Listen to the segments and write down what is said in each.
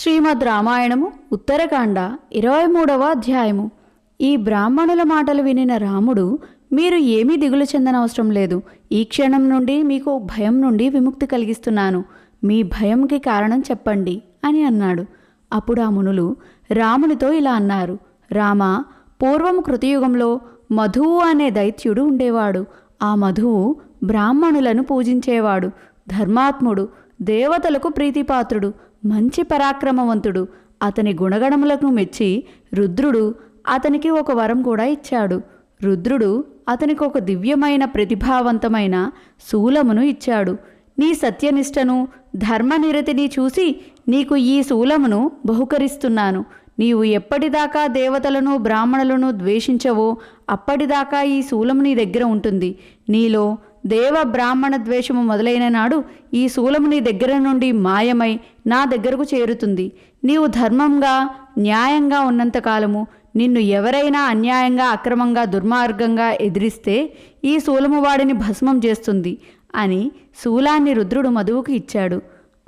శ్రీమద్ రామాయణము ఉత్తరకాండ ఇరవై మూడవ అధ్యాయము. ఈ బ్రాహ్మణుల మాటలు వినిన రాముడు మీరు ఏమీ దిగులు చెందనవసరం లేదు. ఈ క్షణం నుండి మీకు భయం నుండి విముక్తి కలిగిస్తున్నాను. మీ భయంకి కారణం చెప్పండి అని అన్నాడు. అప్పుడు ఆ మునులు రామునితో ఇలా అన్నారు రామ పూర్వం కృతయుగంలో మధువు అనే దైత్యుడు ఉండేవాడు. ఆ మధువు బ్రాహ్మణులను పూజించేవాడు ధర్మాత్ముడు. దేవతలకు ప్రీతిపాత్రుడు మంచి పరాక్రమవంతుడు. అతని గుణగణములకు మెచ్చి రుద్రుడు అతనికి ఒక వరం కూడా ఇచ్చాడు. రుద్రుడు అతనికి ఒక దివ్యమైన ప్రతిభావంతమైన శూలమును ఇచ్చాడు. నీ సత్యనిష్టను ధర్మనిరతిని చూసి నీకు ఈ శూలమును బహుకరిస్తున్నాను. నీవు ఎప్పటిదాకా దేవతలను బ్రాహ్మణులను ద్వేషించవో అప్పటిదాకా ఈ శూలం నీ దగ్గర ఉంటుంది. నీలో దేవ బ్రాహ్మణ ద్వేషము మొదలైన నాడు ఈ శూలము నీ దగ్గర నుండి మాయమై నా దగ్గరకు చేరుతుంది. నీవు ధర్మంగా న్యాయంగా ఉన్నంతకాలము నిన్ను ఎవరైనా అన్యాయంగా అక్రమంగా దుర్మార్గంగా ఎదిరిస్తే ఈ శూలము వాడిని భస్మం చేస్తుంది అని శూలాన్ని రుద్రుడు మధువుకు ఇచ్చాడు.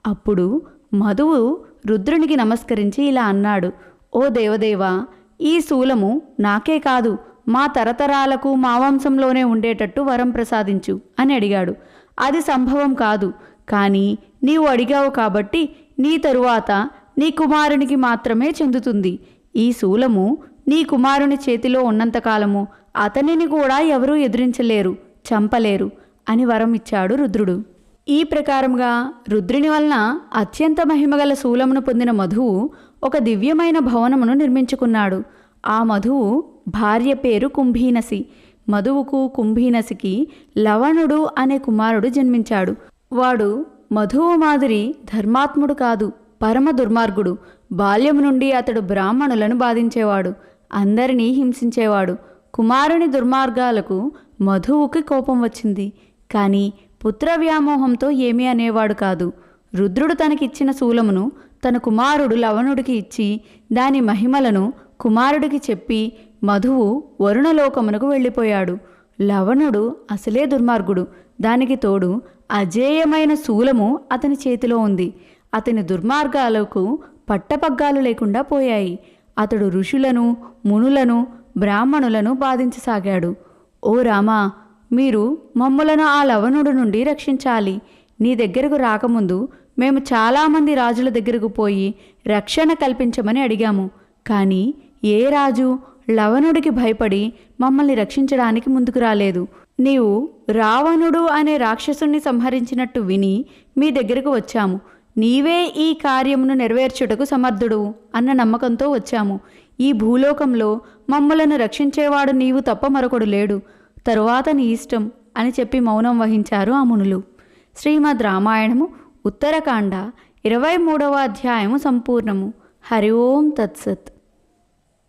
అప్పుడు మధువు రుద్రునికి నమస్కరించి ఇలా అన్నాడు ఓ దేవదేవా ఈ శూలము నాకే కాదు మా తరతరాలకు మా వంశంలోనే ఉండేటట్టు వరం ప్రసాదించు అని అడిగాడు. అది సంభవం కాదు. కానీ నీవు అడిగావు కాబట్టి నీ తరువాత నీ కుమారునికి మాత్రమే చెందుతుంది. ఈ శూలము నీ కుమారుని చేతిలో ఉన్నంతకాలము అతనిని కూడా ఎవరూ ఎదిరించలేరు చంపలేరు అని వరం ఇచ్చాడు రుద్రుడు. ఈ ప్రకారంగా రుద్రుని వలన అత్యంత మహిమగల శూలమును పొందిన మధువు ఒక దివ్యమైన భవనమును నిర్మించుకున్నాడు. ఆ మధువు భార్య పేరు కుంభీనసి. మధువుకు కుంభీనసికి లవణుడు అనే కుమారుడు జన్మించాడు. వాడు మధువు మాదిరి ధర్మాత్ముడు కాదు పరమ దుర్మార్గుడు. బాల్యము నుండి అతడు బ్రాహ్మణులను బాధించేవాడు అందరినీ హింసించేవాడు. కుమారుని దుర్మార్గాలకు మధువుకి కోపం వచ్చింది. కానీ పుత్ర వ్యామోహంతో ఏమీ అనేవాడు కాదు. రుద్రుడు తనకిచ్చిన శూలమును తన కుమారుడు లవణుడికి ఇచ్చి దాని మహిమలను కుమారుడికి చెప్పి మధువు వరుణలోకమునకు వెళ్ళిపోయాడు. లవణుడు అసలే దుర్మార్గుడు. దానికి తోడు అజేయమైన శూలము అతని చేతిలో ఉంది. అతని దుర్మార్గాలకు పట్టపగ్గాలు లేకుండా పోయాయి. అతడు ఋషులను మునులను బ్రాహ్మణులను బాధించసాగాడు. ఓ రామా మీరు మమ్ములను ఆ లవణుడు నుండి రక్షించాలి. నీ దగ్గరకు రాకముందు మేము చాలామంది రాజుల దగ్గరకు పోయి రక్షణ కల్పించమని అడిగాము. కానీ ఏ రాజు లవణుడికి భయపడి మమ్మల్ని రక్షించడానికి ముందుకు రాలేదు. నీవు రావణుడు అనే రాక్షసుణ్ణి సంహరించినట్టు విని మీ దగ్గరకు వచ్చాము. నీవే ఈ కార్యమును నెరవేర్చుటకు సమర్థుడు అన్న నమ్మకంతో వచ్చాము. ఈ భూలోకంలో మమ్మలను రక్షించేవాడు నీవు తప్ప మరొకడు లేడు. తరువాత నీ ఇష్టం అని చెప్పి మౌనం వహించారు ఆ మునులు శ్రీమద్ రామాయణము ఉత్తరకాండ ఇరవై మూడవ అధ్యాయము సంపూర్ణము. హరి ఓం తత్సత్.